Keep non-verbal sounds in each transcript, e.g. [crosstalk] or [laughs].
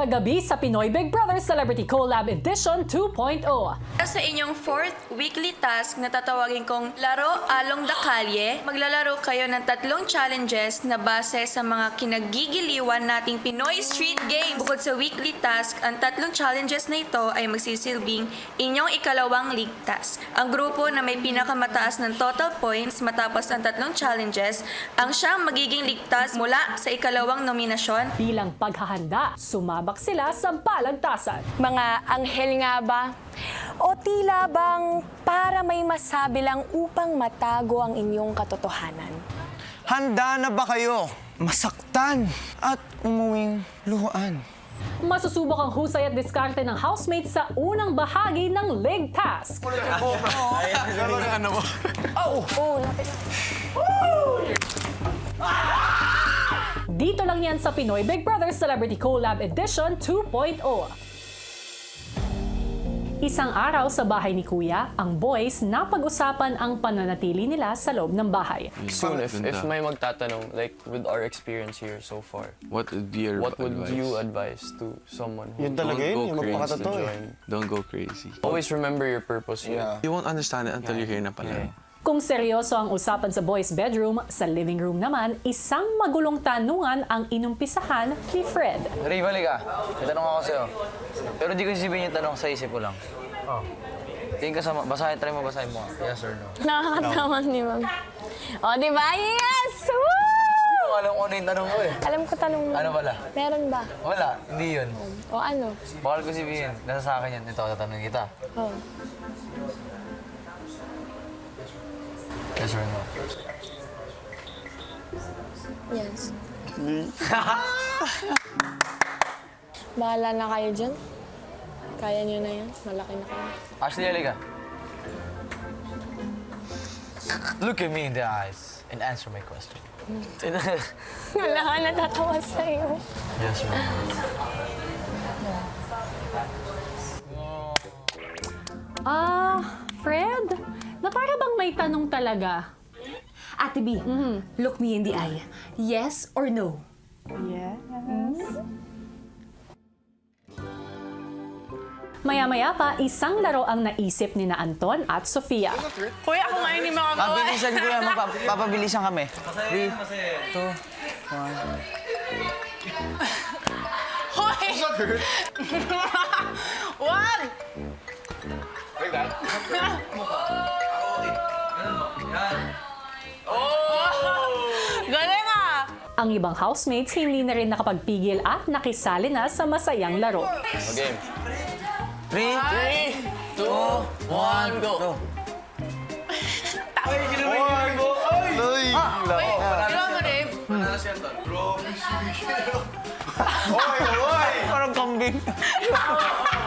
kagabi sa Pinoy Big Brother Celebrity Collab Edition oh. 2.0. Sa inyong fourth weekly task na tatawagin kong Laro Along the Kalye, maglalaro kayo ng tatlong challenges na base sa mga kinagigiliwan nating Pinoy Street Games. Bukod sa weekly task, ang tatlong challenges na ito ay magsisilbing inyong ikalawang league task. Ang grupo na may pinakamataas ng total points matapos ang tatlong challenges, ang siyang magiging league task mula sa ikalawang nominasyon Bilang paghahanda, sumabak sila sa balagtasan. Mga anghel nga ba? O tila bang para may masabi lang upang matago ang inyong katotohanan? Handa na ba kayo masaktan at umuwing luhaan? Masusubok ang husay at diskarte ng housemates sa unang bahagi ng league task. Dito lang yan sa Pinoy Big Brother Celebrity Collab Edition oh. 2.0. Isang araw sa bahay ni Kuya, ang boys napag-usapan ang pananatili nila sa loob ng bahay. Soon, if, if may magtatanong, like with our experience here so far, What would be your what would advice? you advise to someone who Yun talaga Don't yun, go yung crazy. magpakatotoo eh. join? Don't go crazy. Always remember your purpose. Yeah. You won't understand it until you're here na pala. Kung seryoso ang usapan sa boys' bedroom, sa living room naman, isang magulong tanungan ang inumpisahan ni Fred. Ray, balik ka. May tanong ako sa'yo. Pero di ko sisipin yung tanong sa isip ko lang. Oh. Tingin ka sa... Basahin, try mo basahin mo. Yes or no? Nakakatawa ni Ma'am. O, di ba? Yes! Woo! Alam ko ano yung tanong ko eh. Alam ko tanong mo. Ano pala? Meron ba? Wala, hindi yun. O ano? Bawal ko sabihin. Nasa sa akin yan. Ito, tatanungin kita. Oh. Yes or no? Yes. [laughs] Bahala na kayo dyan. Kaya niyo na yan. Malaki na kayo. Ashley, halika. Look at me in the eyes and answer my question. Wala ka natatawa sa'yo. yes or no? Ah, Fred? Na para bang may tanong talaga? Ate B, look me in the eye. Yes or no? Maya-maya pa, isang laro ang naisip ni na Anton at Sofia. Kuya, ako ngayon ni mga Pabilisan [laughs] ko yan, magpapabilisan kami. Three, two, [laughs] Wag! [laughs] Galing ah! Ang ibang housemates hindi na rin nakapagpigil at nakisali na sa masayang laro. Okay. three, Two, one, go! parang kambing. [laughs]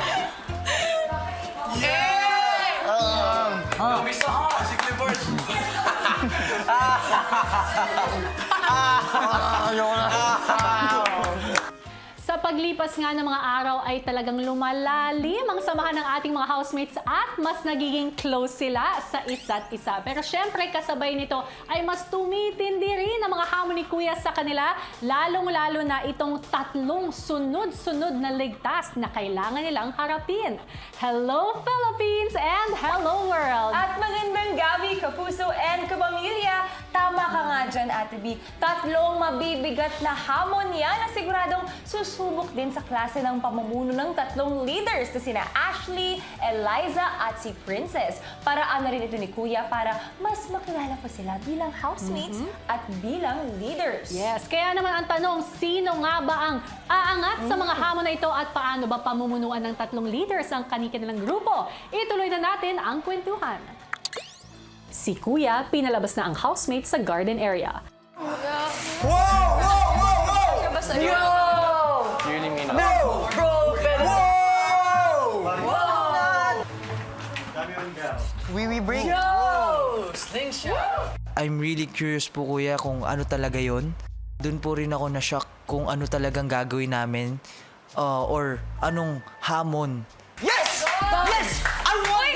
[laughs] Sa paglipas nga ng mga araw ay talagang lumalalim ang samahan ng ating mga housemates at mas nagiging close sila sa isa't isa. Pero syempre kasabay nito ay mas tumitindi rin ang mga hamon ni Kuya sa kanila, lalong-lalo na itong tatlong sunod-sunod na ligtas na kailangan nilang harapin. Hello Philippines and hello world! At magandang gabi, kapuso and kapamilya. Tama ka nga dyan, Ate B. Tatlong mabibigat na hamon yan na siguradong susubok din sa klase ng pamumuno ng tatlong leaders na sina Ashley, Eliza at si Princess. Paraan na rin ito ni Kuya para mas makilala pa sila bilang housemates at bilang leaders. Yes, kaya naman ang tanong, sino nga ba ang aangat sa mga hamon na ito at paano ba pamumunuan ng tatlong leaders ang kanilang grupo? Ituloy na natin ang kwentuhan. Si Kuya, pinalabas na ang housemate sa garden area. You really mean We we break. I'm really curious po kuya kung ano talaga yon. Doon po rin ako na-shock kung ano talagang gagawin namin uh, or anong hamon.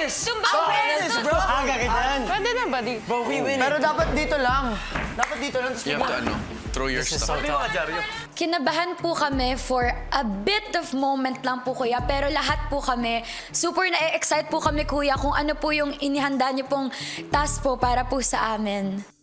I want this! Yes, bro! Aga kita yan. Pwede na ba di? Bro, we win Pero dapat dito lang. Dapat dito lang. You have to ano, throw your stuff. Kinabahan po kami for a bit of moment lang po kuya, pero lahat po kami, super na-excite po kami kuya kung ano po yung inihanda niyo pong task po para po sa amin.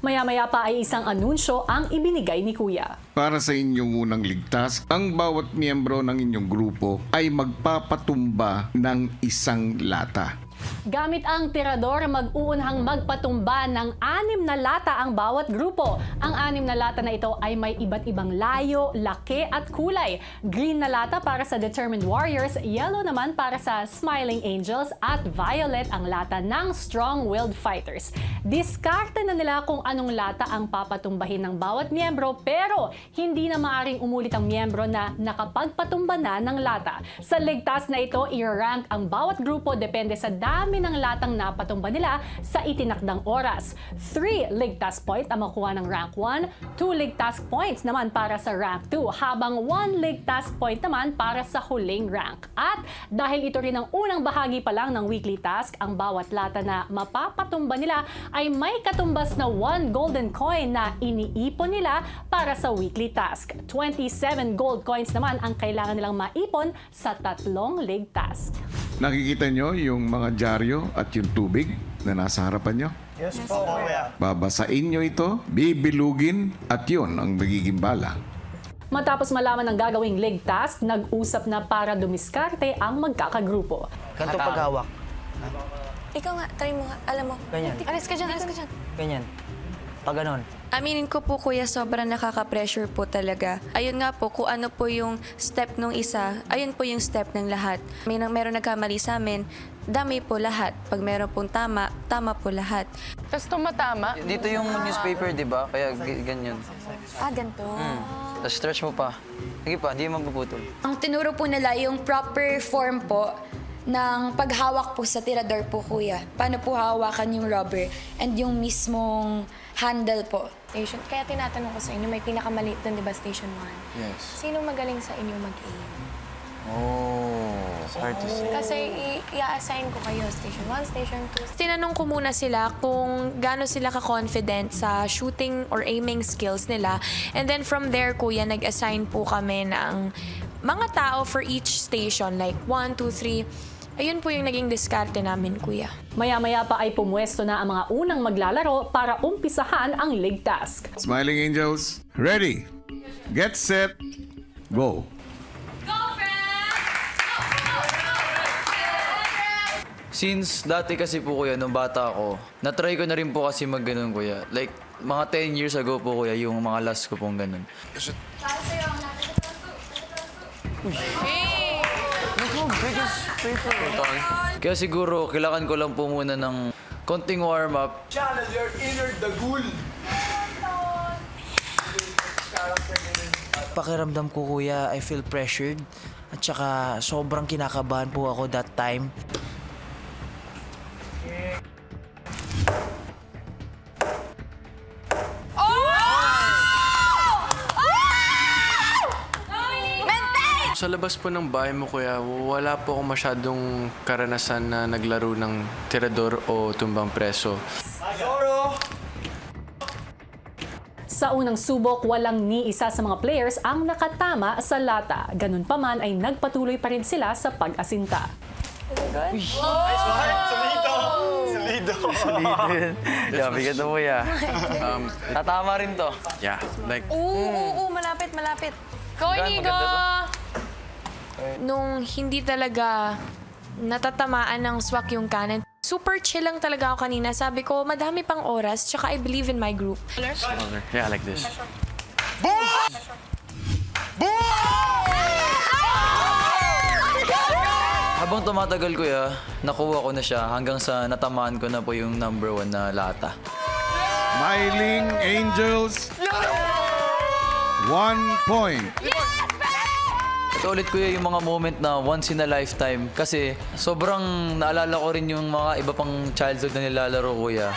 Maya-maya pa ay isang anunsyo ang ibinigay ni Kuya. Para sa inyong unang ligtas, ang bawat miyembro ng inyong grupo ay magpapatumba ng isang lata. Gamit ang tirador, mag-uunhang magpatumba ng anim na lata ang bawat grupo. Ang anim na lata na ito ay may iba't ibang layo, laki at kulay. Green na lata para sa Determined Warriors, yellow naman para sa Smiling Angels at violet ang lata ng Strong-Willed Fighters. Diskarte na nila kung anong lata ang papatumbahin ng bawat miyembro pero hindi na maaring umulit ang miyembro na nakapagpatumba na ng lata. Sa ligtas na ito, i-rank ang bawat grupo depende sa dami ng latang napatumba nila sa itinakdang oras. 3 ligtas point ang makuha ng rank 1, 2 ligtas points naman para sa rank 2, habang 1 ligtas point naman para sa huling rank. At dahil ito rin ang unang bahagi pa lang ng weekly task, ang bawat lata na mapapatumba nila ay may katumbas na 1 golden coin na iniipon nila para sa weekly task. 27 gold coins naman ang kailangan nilang maipon sa tatlong lig task. Nakikita nyo yung mga dyaryo at yung tubig na nasa harapan nyo? Yes po, kuya. Babasain nyo ito, bibilugin, at yun ang magiging bala. Matapos malaman ang gagawing leg task, nag-usap na para dumiskarte ang magkakagrupo. Ganito paghawak. Ikaw nga, try mo nga. Alam mo. Ganyan. Alis ka dyan, alis ka dyan. Ganyan. Pag ganon. Aminin ko po kuya, sobrang nakaka-pressure po talaga. Ayun nga po, kung ano po yung step nung isa, ayun po yung step ng lahat. May nang meron nagkamali sa amin, dami po lahat. Pag meron pong tama, tama po lahat. Tapos tumatama. Dito yung newspaper, di ba? Kaya g- ganyan. Ah, ganito. Tapos stretch mo pa. Sige pa, hindi mo mapuputol. Ang tinuro po nila yung proper form po ng paghawak po sa tirador po kuya. Paano po hawakan yung rubber and yung mismong handle po. Station. Kaya tinatanong ko sa inyo, may pinakamaliit doon, di ba, Station 1? Yes. Sino magaling sa inyo mag-aim? Oh, it's hard to say. Kasi i- i-assign ko kayo, Station 1, Station 2. Tinanong ko muna sila kung gaano sila ka-confident sa shooting or aiming skills nila. And then from there, kuya, nag-assign po kami ng mga tao for each station, like 1, 2, 3. Ayun po yung naging diskarte namin, kuya. Maya-maya pa ay pumwesto na ang mga unang maglalaro para umpisahan ang leg task. Smiling Angels, ready, get set, go! Since dati kasi po kuya, nung bata ako, natry ko na rin po kasi mag ganun kuya. Like, mga 10 years ago po kuya, yung mga last ko pong ganun. Kaya siguro, kailangan ko lang po muna ng konting warm-up. Pakiramdam ko kuya, I feel pressured. At saka sobrang kinakabahan po ako that time. Sa labas po ng bahay mo, kuya, wala po ako masyadong karanasan na naglaro ng tirador o tumbang preso. Sa unang subok, walang ni isa sa mga players ang nakatama sa lata. Ganun pa man ay nagpatuloy pa rin sila sa pag-asinta. Yeah, bigat na kuya. Um, Tatama rin to. yeah, like, Oo, oo, oo, malapit, malapit. Go, Gan, Inigo! maganda Nung hindi talaga natatamaan ng swak yung cannon, super chill lang talaga ako kanina. Sabi ko, madami pang oras, tsaka I believe in my group. yeah, like this. Habang tumatagal kuya, nakuha ko na siya hanggang sa natamaan ko na po yung number one na lata. Smiling Angels, one point. Ito ulit kuya yung mga moment na once in a lifetime kasi sobrang naalala ko rin yung mga iba pang childhood na nilalaro kuya.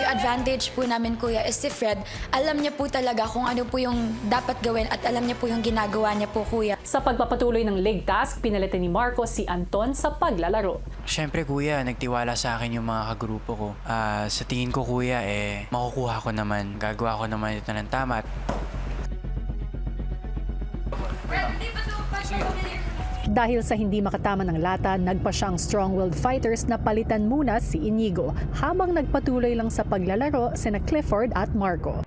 Yung advantage po namin, kuya, is si Fred, alam niya po talaga kung ano po yung dapat gawin at alam niya po yung ginagawa niya po, kuya. Sa pagpapatuloy ng league task, pinalitan ni Marco si Anton sa paglalaro. Siyempre kuya, nagtiwala sa akin yung mga kagrupo ko. Ah, sa tingin ko kuya, eh, makukuha ko naman. Gagawa ko naman ito ng tama. Dahil sa hindi makatama ng lata, nagpa siyang strong-willed fighters na palitan muna si Inigo habang nagpatuloy lang sa paglalaro sina Clifford at Marco.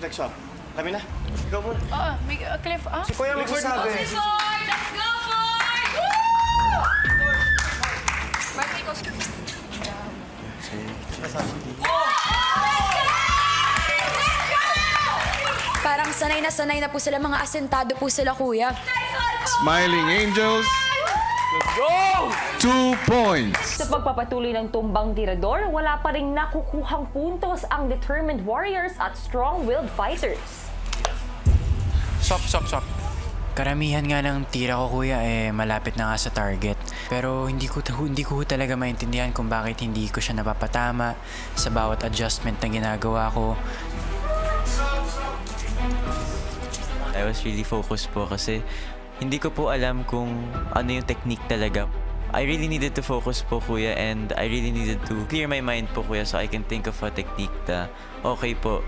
Next up. Kami na. Ikaw muna. Ah, may Cliff, ah? Si Kuya magsasabi. Parang sanay na sanay na po sila, mga asentado po sila, kuya. Smiling Angels. Two points. Sa pagpapatuloy ng tumbang tirador, wala pa rin nakukuhang puntos ang determined warriors at strong-willed fighters. Stop, stop, stop. Karamihan nga ng tira ko kuya eh malapit na nga sa target. Pero hindi ko hindi ko talaga maintindihan kung bakit hindi ko siya napapatama sa bawat adjustment na ginagawa ko. I was really focused po kasi hindi ko po alam kung ano yung technique talaga. I really needed to focus po kuya and I really needed to clear my mind po kuya so I can think of a technique na okay po.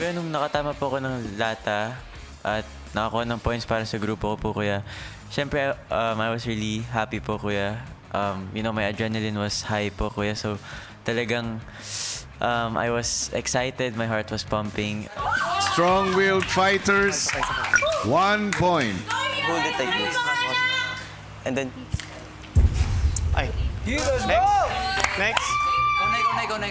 Pero nung nakatama po ako ng lata at nakakuha ng points para sa grupo ko po kuya, syempre um, I was really happy po kuya. Um, you know, my adrenaline was high po kuya. So talagang um, I was excited, my heart was pumping. Strong-willed fighters. One point. Hold it like this. And then... Ay. Next. Next. Ako na.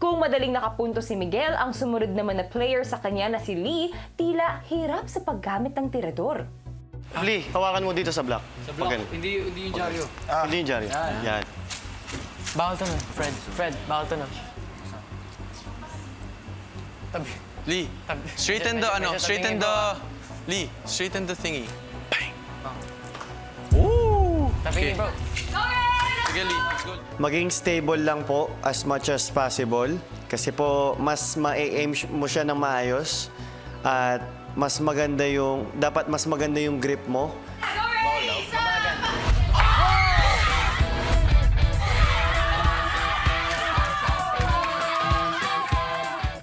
Kung madaling nakapunto si Miguel, ang sumunod naman na player sa kanya na si Lee, tila hirap sa paggamit ng tirador. Lee, hawakan mo dito sa block. Sa block? Hindi, hindi yung dyaryo. Hindi yung dyaryo. Yan. Bawal to na. Fred, Fred, bawal to na. Tabi. Lee, straighten the, ano, straighten the, Lee, straighten the thingy. Bang! Ooh! Tabi, bro. Sige, Lee, let's go. Maging stable lang po as much as possible. Kasi po, mas ma-aim mo siya ng maayos. At mas maganda yung, dapat mas maganda yung grip mo.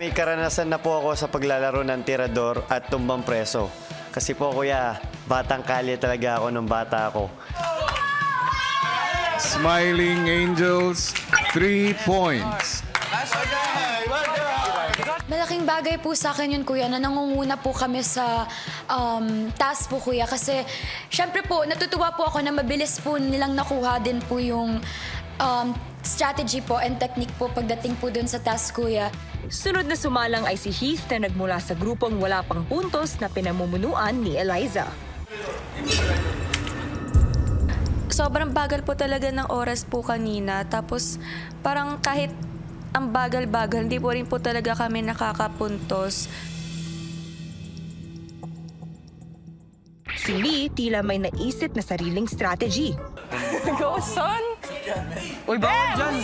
May karanasan na po ako sa paglalaro ng tirador at tumbang preso. Kasi po kuya, batang kalye talaga ako nung bata ako. Smiling Angels. Three points. Malaking bagay po sa akin yun, kuya, na nangunguna po kami sa um, task po, kuya. Kasi, syempre po, natutuwa po ako na mabilis po nilang nakuha din po yung um, strategy po and technique po pagdating po dun sa task, kuya. Sunod na sumalang ay si Heath na nagmula sa grupong wala pang puntos na pinamumunuan ni Eliza. Sobrang bagal po talaga ng oras po kanina. Tapos parang kahit ang bagal-bagal, hindi po rin po talaga kami nakakapuntos. Si Lee tila may naisip na sariling strategy. [laughs] Go, son! Uy, bawal dyan!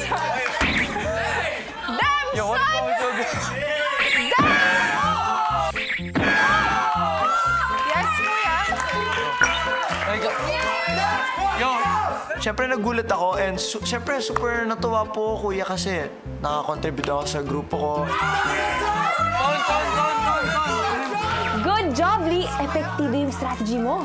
Damn, son! Siyempre nagulat ako and su- siyempre super natuwa po ako kuya kasi nakakontribute ako sa grupo ko. Good job, Lee! Epektibo yung strategy mo.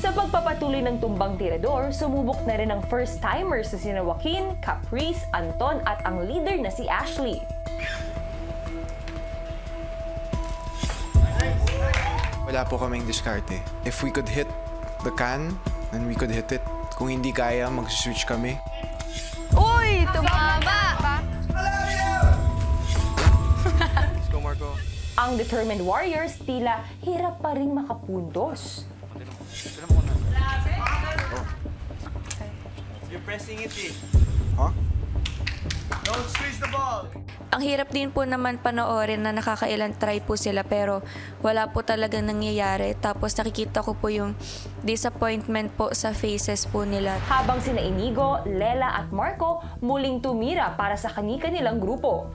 Sa pagpapatuloy ng tumbang tirador, sumubok na rin ang first-timers na sina Joaquin, Caprice, Anton at ang leader na si Ashley. Wala po kaming diskarte. If we could hit the can, then we could hit it. Kung hindi kaya, mag-switch kami. Uy! Tumama! Let's go, Marco. Ang determined warriors tila hirap pa rin makapuntos. Ang hirap din po naman panoorin na nakakailan try po sila pero wala po talagang nangyayari. Tapos nakikita ko po yung disappointment po sa faces po nila. Habang sina Inigo, Lela at Marco muling tumira para sa kanika nilang grupo.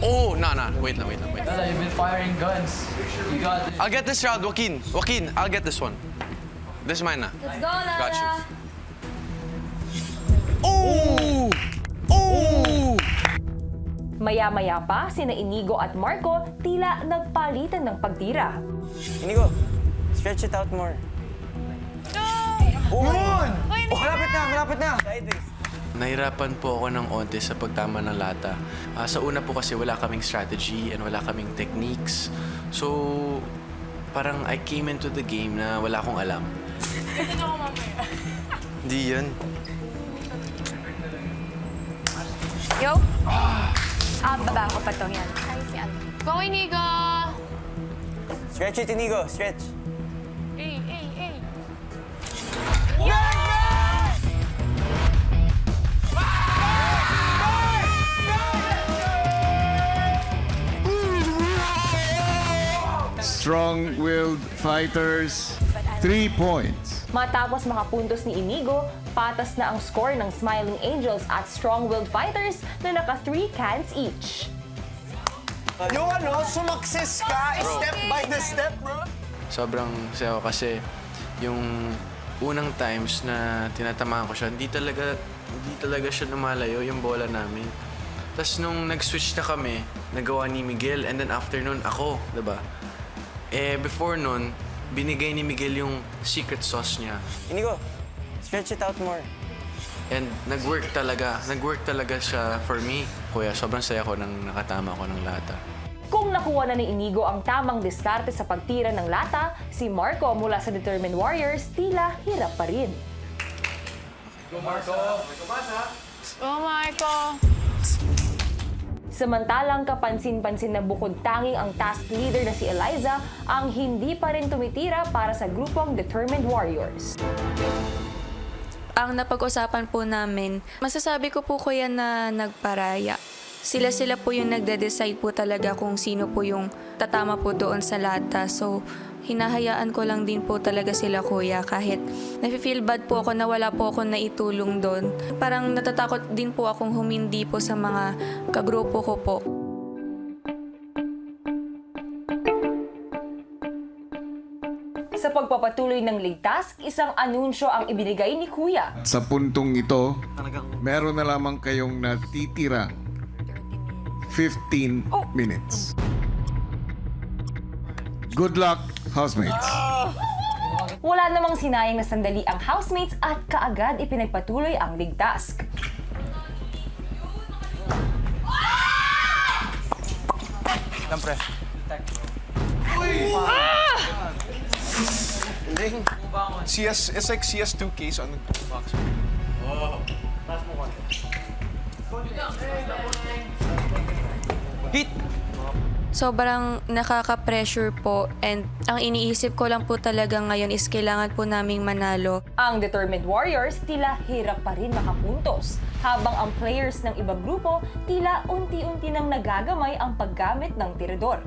Oh, no, no. Wait lang, wait lang, wait lang. You've been firing guns. You got this. I'll get this round, Joaquin. Joaquin, I'll get this one. This is mine na. Let's go, Got you. Maya-maya pa, sina Inigo at Marco tila nagpalitan ng pagtira. Inigo, stretch it out more. Nahirapan po ako ng onte sa pagtama ng lata. Ah, sa una po kasi wala kaming strategy and wala kaming techniques. So, parang I came into the game na wala akong alam. Hindi yan. Yo? Ah, baba ko pa to. Yan. Go, Inigo! Stretch it, Inigo. Stretch. Hey, hey, hey. Strong-willed fighters, three points. Matapos makapuntos ni Inigo, patas na ang score ng Smiling Angels at Strong-Willed Fighters na naka 3 cans each. Yung ano, sumakses ka, step by the step, bro. Sobrang saya ko kasi yung unang times na tinatamaan ko siya, hindi talaga, hindi talaga siya lumalayo yung bola namin. Tapos nung nag-switch na kami, nagawa ni Miguel, and then after nun, ako, 'di ba? Eh, before nun, binigay ni Miguel yung secret sauce niya. Inigo, stretch it out more. And nag-work talaga. Nag-work talaga siya for me. Kuya, sobrang saya ko nang nakatama ko ng lata. Kung nakuha na ni Inigo ang tamang diskarte sa pagtira ng lata, si Marco mula sa Determined Warriors tila hirap pa rin. Oh, Marco! Samantalang kapansin-pansin na bukod tanging ang task leader na si Eliza ang hindi pa rin tumitira para sa grupong Determined Warriors. Ang napag-usapan po namin, masasabi ko po kuya na nagparaya. Sila-sila po yung nagde-decide po talaga kung sino po yung tatama po doon sa lata. So, hinahayaan ko lang din po talaga sila kuya kahit nafe-feel bad po ako na wala po ako naitulong doon. Parang natatakot din po akong humindi po sa mga kagrupo ko po. Sa pagpapatuloy ng ligtas, isang anunsyo ang ibinigay ni Kuya. Sa puntong ito, meron na lamang kayong natitirang 15 minutes. Good luck, housemates. Wala namang sinayang na sandali ang housemates at kaagad ipinagpatuloy ang ligtas. CS, it's like CS2 case on the box. Sobrang nakaka-pressure po and ang iniisip ko lang po talaga ngayon is kailangan po naming manalo. Ang Determined Warriors tila hirap pa rin makapuntos, habang ang players ng ibang grupo tila unti-unti nang nagagamay ang paggamit ng tirador.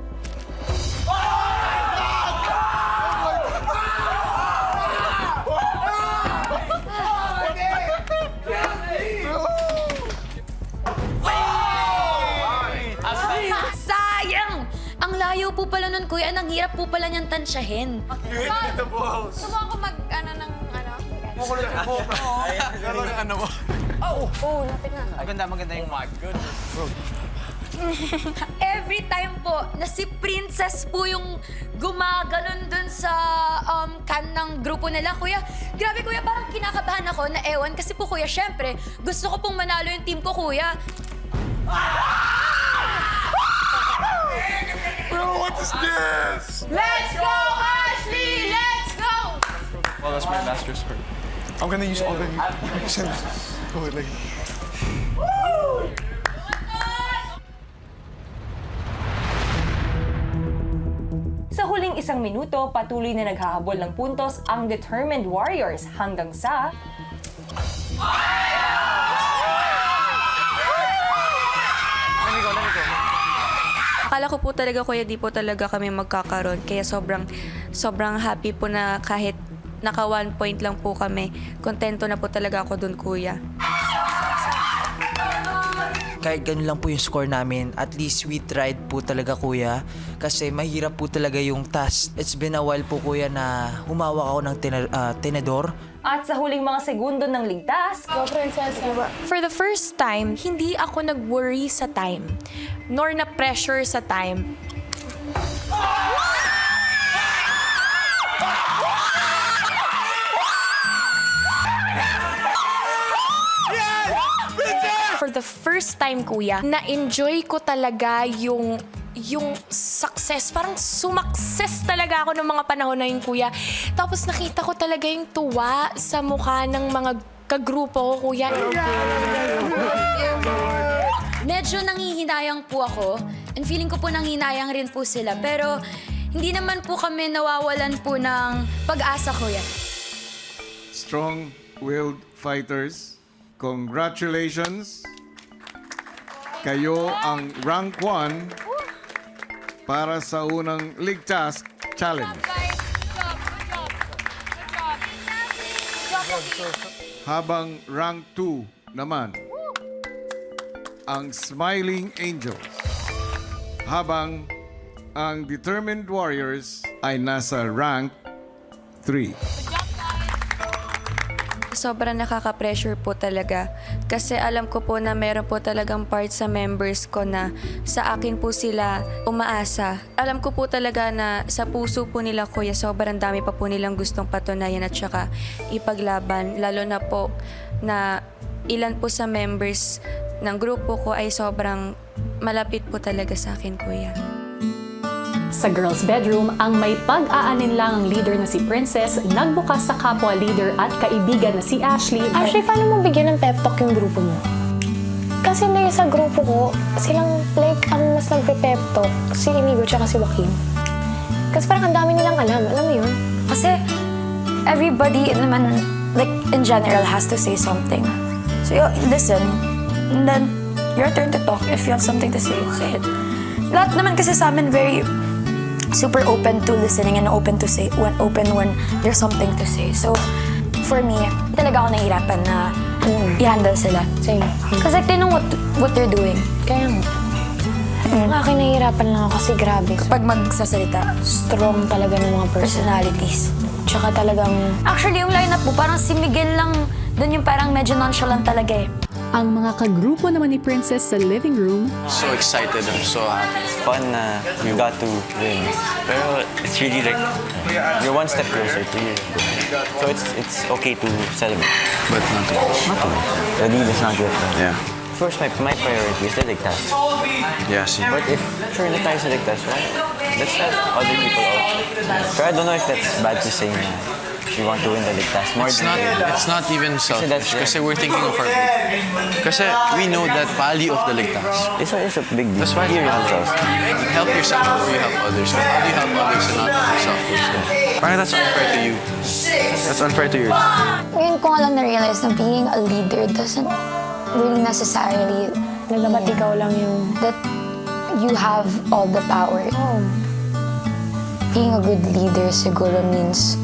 Sayang! Nun, kuya. Ang hirap po pala niyang tansyahin. Subukan ko mag, ano, ng, ano? [laughs] Every time po na si Princess po yung gumaganon dun sa um, can ng grupo nila, kuya. Grabe, kuya, parang kinakabahan ako na ewan. Kasi po, kuya, syempre, gusto ko pong manalo yung team ko, kuya. Let's go, Ashley! Let's go! Well, that's my master sword. I'm gonna use all the Go ahead, like. Sa huling isang minuto, patuloy na naghahabol ng puntos ang Determined Warriors hanggang sa... Akala ko po talaga kuya di po talaga kami magkakaroon. Kaya sobrang, sobrang happy po na kahit naka one point lang po kami. Kontento na po talaga ako dun kuya. Kahit ganun lang po yung score namin, at least we tried po talaga kuya. Kasi mahirap po talaga yung task. It's been a while po kuya na humawak ako ng tina- ah, tinador. At sa huling mga segundo ng ligtas, For the first time, hindi ako nag-worry sa time, nor na pressure sa time. First time, kuya, na-enjoy ko talaga yung yung success. Parang sumakses talaga ako ng mga panahon na yun, kuya. Tapos nakita ko talaga yung tuwa sa mukha ng mga kagrupo ko, kuya. Medyo nangihinayang po ako and feeling ko po nanghinayang rin po sila. Pero hindi naman po kami nawawalan po ng pag-asa, kuya. Strong-willed fighters, congratulations. Kayo ang rank 1 para sa unang League Task Challenge. Habang rank 2 naman, ang Smiling Angels. Habang ang Determined Warriors ay nasa rank 3. Sobrang nakaka-pressure po talaga. Kasi alam ko po na meron po talagang part sa members ko na sa akin po sila umaasa. Alam ko po talaga na sa puso po nila kuya, sobrang dami pa po nilang gustong patunayan at saka ipaglaban. Lalo na po na ilan po sa members ng grupo ko ay sobrang malapit po talaga sa akin kuya. Sa girls' bedroom, ang may pag-aalinlangang leader na si Princess nagbukas sa kapwa leader at kaibigan na si Ashley. Actually, paano mo bigyan ng pep talk yung grupo mo? Kasi like, sa grupo ko, silang like, ang mas nagpe-pep talk, si Inigo tsaka si Joaquin. Kasi parang ang dami nilang alam, alam mo yun? Kasi everybody naman, like in general, has to say something. So you listen, and then your turn to talk. If you have something to say, say it. Lahat naman kasi sa amin very super open to listening and open to say when open when there's something to say. So for me, talaga ako nahihirapan na i-handle sila. Same. Kasi like, they know what, what they're doing. Kaya nga. Ang akin nahihirapan lang ako kasi grabe. Pag magsasalita, Strong talaga ng mga person. personalities. Tsaka talagang Actually, yung lineup po, parang si Miguel lang, dun yung parang medyo nonchalant talaga eh. Ang mga kagrupo naman ni Princess sa living room, So excited. I'm so happy. Fun na you got to win. Pero it's really like, you're one step closer to you. So it's it's okay to celebrate. But not too much. Not to The deal is not yet done. Yeah. First, my, my priority is the ligtas. Yeah, see. But if sure na tayo sa ligtas, right? Let's help other people out. Pero I don't know if that's bad to say na you want to win the ligtas more It's than not, the it's not even selfish. that's them. Kasi we're thinking of our. Kasi we know that value of the ligtas. It's a, it's a big deal. That's why Here it it comes. Help yourself before you help others. But how do you help others and not help yourself first? Parang that's unfair to you. That's unfair to yours. Ngayon ko nga lang na-realize na being a leader doesn't really necessarily na dapat ikaw lang yung... That you have all the power. Oh. Being a good leader siguro means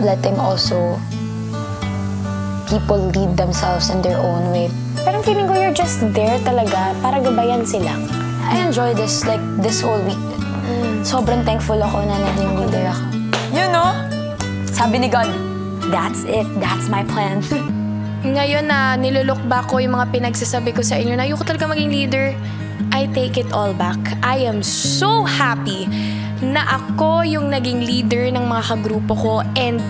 letting also people lead themselves in their own way. Parang feeling ko you're just there talaga para gabayan sila. I enjoy this like this whole week. Sobrang thankful ako na naging leader ako. You know, sabi ni God, that's it, that's my plan. [laughs] Ngayon na nilulook back ko yung mga pinagsasabi ko sa inyo na ayoko talaga maging leader, I take it all back. I am so happy na ako yung naging leader ng mga kagrupo ko and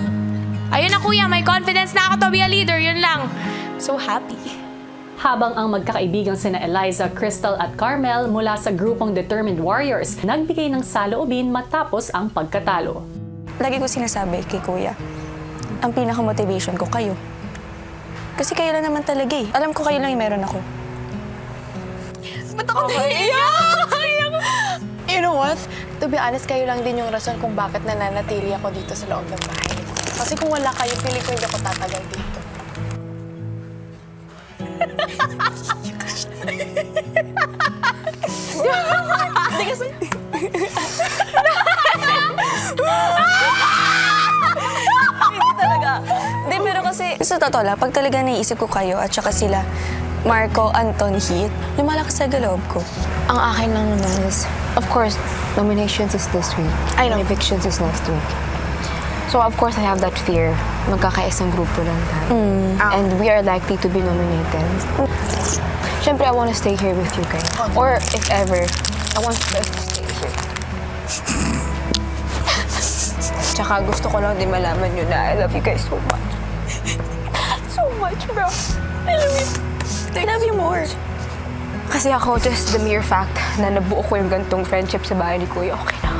ayun na kuya, may confidence na ako to be a leader, yun lang. So happy. habang ang magkakaibigang sina Eliza, Crystal at Carmel mula sa grupong Determined Warriors nagbigay ng saloobin matapos ang pagkatalo. Lagi ko sinasabi kay kuya, ang pinaka-motivation ko kayo. Kasi kayo lang naman talaga eh. Alam ko kayo lang yung meron ako. Ba't ako naiiyak? [laughs] You know what? To be honest, kayo lang din yung rason kung bakit nananatili ako dito sa loob ng bahay. Kasi kung wala kayo, feeling ko hindi ako tatagal dito. Hindi Yes! Hindi talaga. Hindi, pero kasi, sa totoo lang, pag talaga naisip ko kayo at saka sila, Marco, Anton, Heath, lumalakas sa loob ko. Ang akin lang naman is, of course, nominations is this week. I know. And evictions is next week. So of course, I have that fear. Magkakaisang grupo lang tayo. And we are likely to be nominated. Siyempre, I want to stay here with you guys. Or if ever, I want to stay here. Tsaka gusto ko lang din malaman nyo na I love you guys so much. [laughs] so much, bro. I love you. I love you more. Kasi ako, just the mere fact na nabuo ko yung gantong friendship sa bahay ni Kuya, okay na.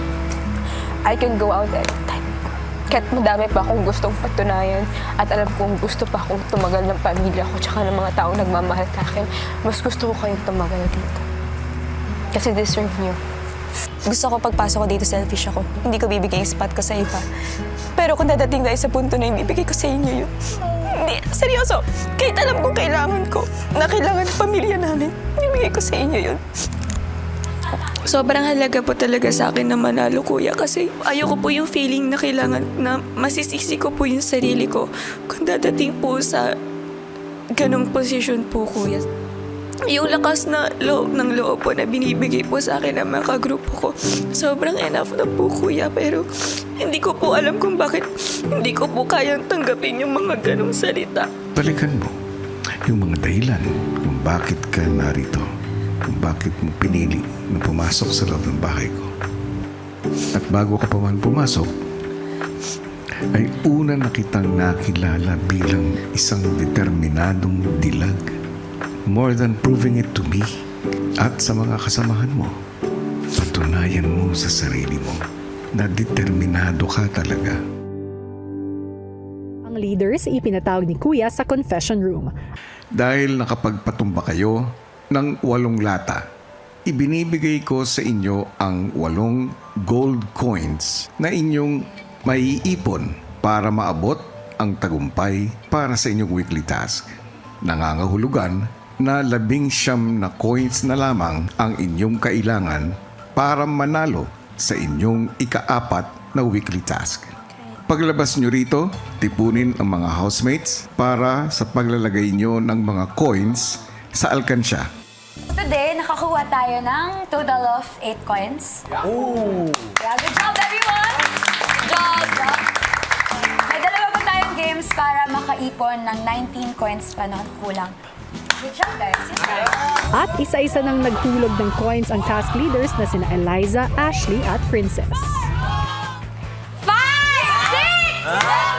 I can go out anytime. Kahit madami pa akong gustong patunayan at alam kong gusto pa akong tumagal ng pamilya ko tsaka ng mga taong nagmamahal sa akin, mas gusto ko kayong tumagal dito. Kasi deserve niyo. Gusto ko pagpasok ko dito, selfish ako. Hindi ko bibigay spot ko sa iba. Pero kung dadating tayo sa punto na hindi bigay ko sa inyo yun. Hindi, seryoso. Kahit alam kong kailangan ko, na kailangan ng pamilya namin, ibigay ko sa inyo yun. Sobrang halaga po talaga sa akin na manalo kuya kasi ayoko po yung feeling na kailangan na masisisi ko po yung sarili ko kung dadating po sa ganong posisyon po kuya. Yung lakas na loob ng loob po na binibigay po sa akin ng mga kagrupo ko, sobrang enough na po kuya pero hindi ko po alam kung bakit hindi ko po kayang tanggapin yung mga ganong salita. Balikan mo yung mga dahilan kung bakit ka narito, kung bakit mo pinili na pumasok sa loob ng bahay ko. At bago ka pa man pumasok, ay una na kitang nakilala bilang isang determinadong dilag. More than proving it to me at sa mga kasamahan mo, patunayan mo sa sarili mo na determinado ka talaga. Ang leaders ipinatawag ni Kuya sa confession room. Dahil nakapagpatumba kayo ng walong lata, ibinibigay ko sa inyo ang walong gold coins na inyong maiipon para maabot ang tagumpay para sa inyong weekly task. Nangangahulugan na labing siyam na coins na lamang ang inyong kailangan para manalo sa inyong ikaapat na weekly task. Paglabas nyo rito, tipunin ang mga housemates para sa paglalagay nyo ng mga coins sa alkansya. Today, nakakuha tayo ng total of 8 coins. Oh! Yeah, good job, everyone! Good job! Good job. May dalawa pa tayong games para makaipon ng 19 coins pa na kulang. Good job, guys. Yes, guys. At isa-isa nang naghulog ng coins ang task leaders na sina Eliza, Ashley at Princess. Five! Six!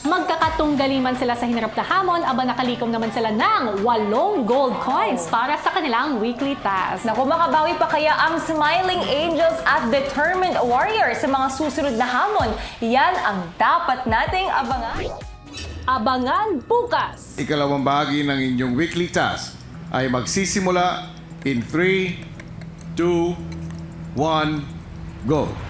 Magkakatunggali man sila sa hinarap na hamon, aba nakalikom naman sila ng walong gold coins para sa kanilang weekly task. Naku, makabawi pa kaya ang Smiling Angels at Determined Warriors sa mga susunod na hamon? Yan ang dapat nating abangan. Abangan bukas! Ikalawang bahagi ng inyong weekly task ay magsisimula in 3, 2, 1, go!